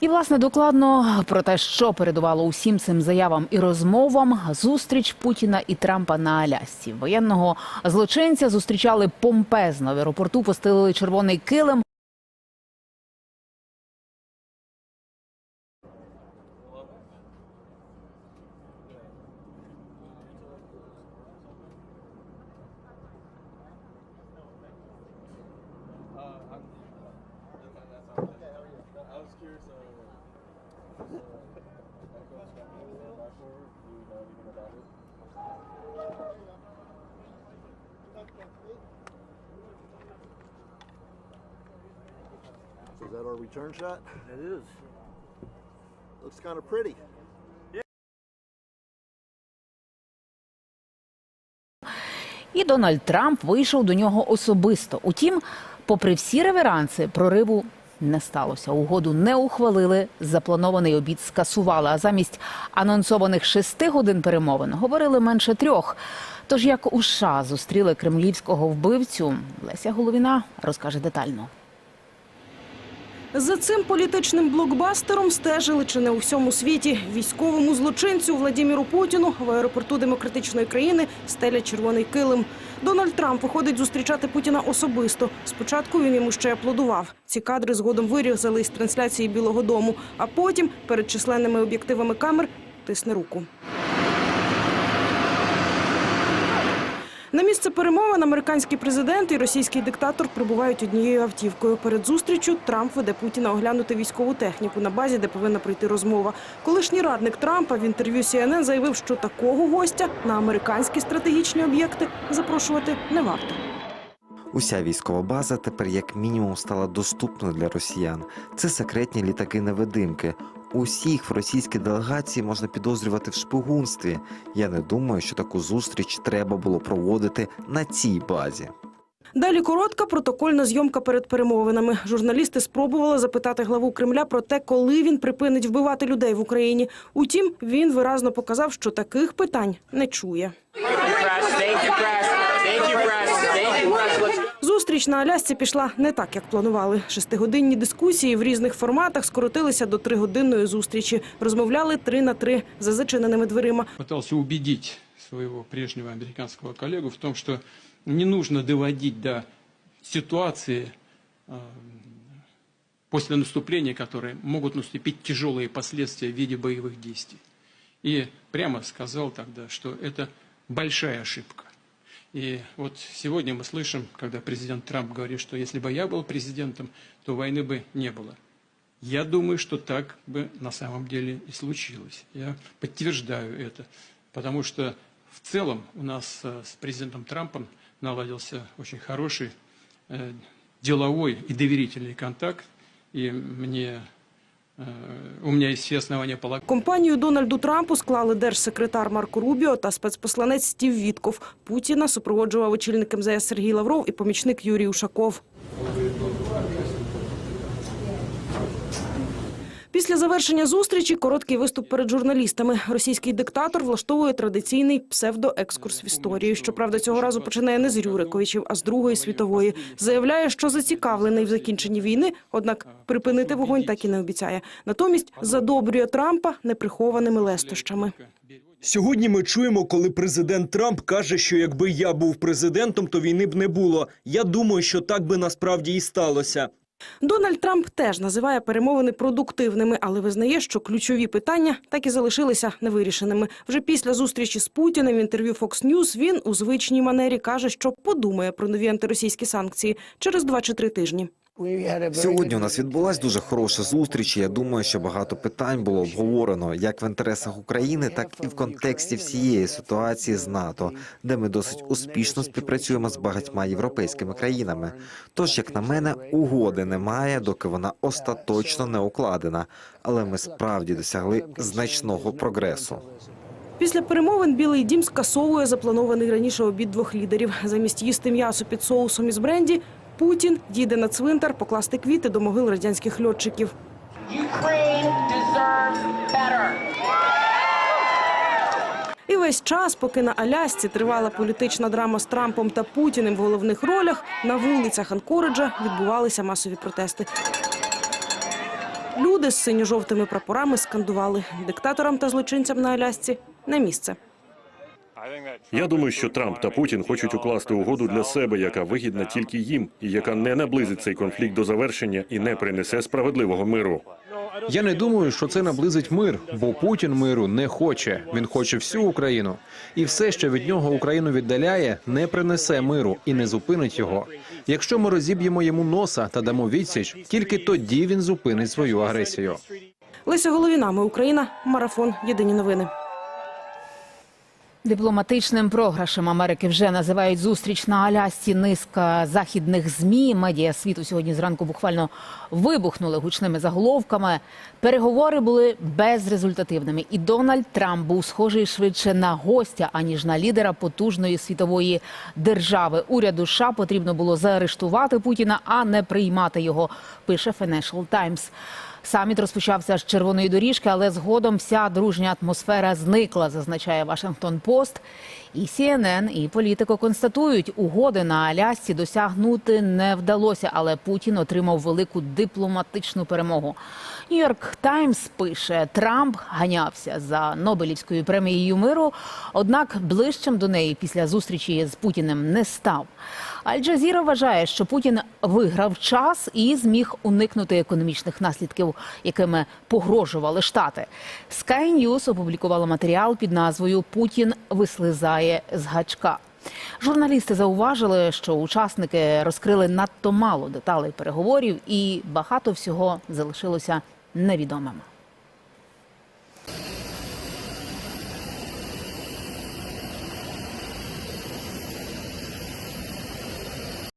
І власне докладно про те, що передувало усім цим заявам і розмовам, зустріч Путіна і Трампа на Алясці. Воєнного злочинця зустрічали помпезно. В аеропорту постелили червоний килим. So is that our return shot? It is. Looks kind of pretty. І Дональд Трамп вийшов до нього особисто. Утім, попри всі реверанси, прориву не сталося. Угоду не ухвалили. Запланований обід скасували. А замість анонсованих шести годин перемовин говорили менше трьох. Тож як у США зустріли кремлівського вбивцю, Леся Головіна розкаже детально. За цим політичним блокбастером стежили чи не у всьому світі. Військовому злочинцю Владіміру Путіну в аеропорту демократичної країни стелять червоний килим. Дональд Трамп виходить зустрічати Путіна особисто. Спочатку він йому ще аплодував. Ці кадри згодом вирізали із трансляції Білого Дому, а потім перед численними об'єктивами камер тисне руку. На місце перемовин американський президент і російський диктатор прибувають однією автівкою. Перед зустрічю Трамп веде Путіна оглянути військову техніку на базі, де повинна пройти розмова. Колишній радник Трампа в інтерв'ю CNN заявив, що такого гостя на американські стратегічні об'єкти запрошувати не варто. Уся військова база тепер як мінімум стала доступною для росіян. Це секретні літаки-невидимки. Усіх в російській делегації можна підозрювати в шпигунстві. Я не думаю, що таку зустріч треба було проводити на цій базі. Далі коротка протокольна зйомка перед перемовинами. Журналісти спробували запитати главу Кремля про те, коли він припинить вбивати людей в Україні. Утім, він виразно показав, що таких питань не чує. Зустріч на Алясці пішла не так, як планували. Шестигодинні дискусії в різних форматах скоротилися до тригодинної зустрічі. Розмовляли три на три за зачиненими дверима. пытался убедить своего прежнего американского коллегу в том, что не нужно доводить до ситуации э, после наступления, которые могут наступить тяжелые последствия в виде боевых действий. И прямо сказал тогда, что это большая ошибка. И вот сегодня мы слышим, когда президент Трамп говорит, что если бы я был президентом, то войны бы не было. Я думаю, что так бы на самом деле и случилось. Я подтверждаю это, потому что в целом у нас э, с президентом Трампом наладился очень хороший э, деловой и доверительный контакт, и мне, у мене є основання полагати. Компанію Дональду Трампу склали держсекретар Марко Рубіо та спецпосланець Стів Вітков. Путіна супроводжував очільник МЗС Сергій Лавров і помічник Юрій Ушаков. Після завершення зустрічі короткий виступ перед журналістами. Російський диктатор влаштовує традиційний псевдоекскурс в історію. Щоправда, цього разу починає не з Рюриковичів, а з Другої світової. Заявляє, що зацікавлений в закінченні війни, однак припинити вогонь так і не обіцяє. Натомість задобрює Трампа неприхованими лестощами. Сьогодні ми чуємо, коли президент Трамп каже, що якби я був президентом, то війни б не було. Я думаю, що так би насправді і сталося. Дональд Трамп теж називає перемовини продуктивними, але визнає, що ключові питання так і залишилися невирішеними. Вже після зустрічі з Путіним в інтерв'ю Fox News він у звичній манері каже, що подумає про нові антиросійські санкції через два чи три тижні. Сьогодні у нас відбулася дуже хороша зустріч. Я думаю, що багато питань було обговорено як в інтересах України, так і в контексті всієї ситуації з НАТО, де ми досить успішно співпрацюємо з багатьма європейськими країнами. Тож, як на мене, угоди немає, доки вона остаточно не укладена. Але ми справді досягли значного прогресу. Після перемовин Білий Дім скасовує запланований раніше обід двох лідерів. Замість їсти м'ясо під соусом із бренді, Путін їде на цвинтар покласти квіти до могил радянських льотчиків. І весь час, поки на Алясці тривала політична драма з Трампом та Путіним в головних ролях, на вулицях Анкориджа відбувалися масові протести. Люди з синьо-жовтими прапорами скандували диктаторам та злочинцям на Алясці на місце. Я думаю, що Трамп та Путін хочуть укласти угоду для себе, яка вигідна тільки їм, і яка не наблизить цей конфлікт до завершення і не принесе справедливого миру. Я не думаю, що це наблизить мир, бо Путін миру не хоче. Він хоче всю Україну, і все, що від нього Україну віддаляє, не принесе миру і не зупинить його. Якщо ми розіб'ємо йому носа та дамо відсіч, тільки тоді він зупинить свою агресію. Леся Головіна, ми Україна, марафон. Єдині новини. Дипломатичним програшем Америки вже називають зустріч на Алясці. Низка західних змі медіа світу сьогодні зранку буквально вибухнули гучними заголовками. Переговори були безрезультативними, і Дональд Трамп був схожий швидше на гостя аніж на лідера потужної світової держави. Уряду США потрібно було заарештувати Путіна, а не приймати його. Пише Financial Times. Саміт розпочався з червоної доріжки, але згодом вся дружня атмосфера зникла, зазначає Вашингтон Пост. І CNN, і політико констатують, угоди на Алясці досягнути не вдалося, але Путін отримав велику дипломатичну перемогу. Нью-Йорк Таймс пише, Трамп ганявся за Нобелівською премією миру, однак ближчим до неї після зустрічі з Путіним не став. Аль-Джазіра вважає, що Путін виграв час і зміг уникнути економічних наслідків, якими погрожували штати. Sky News опублікувала матеріал під назвою Путін вислизає з гачка. Журналісти зауважили, що учасники розкрили надто мало деталей переговорів, і багато всього залишилося невідомим.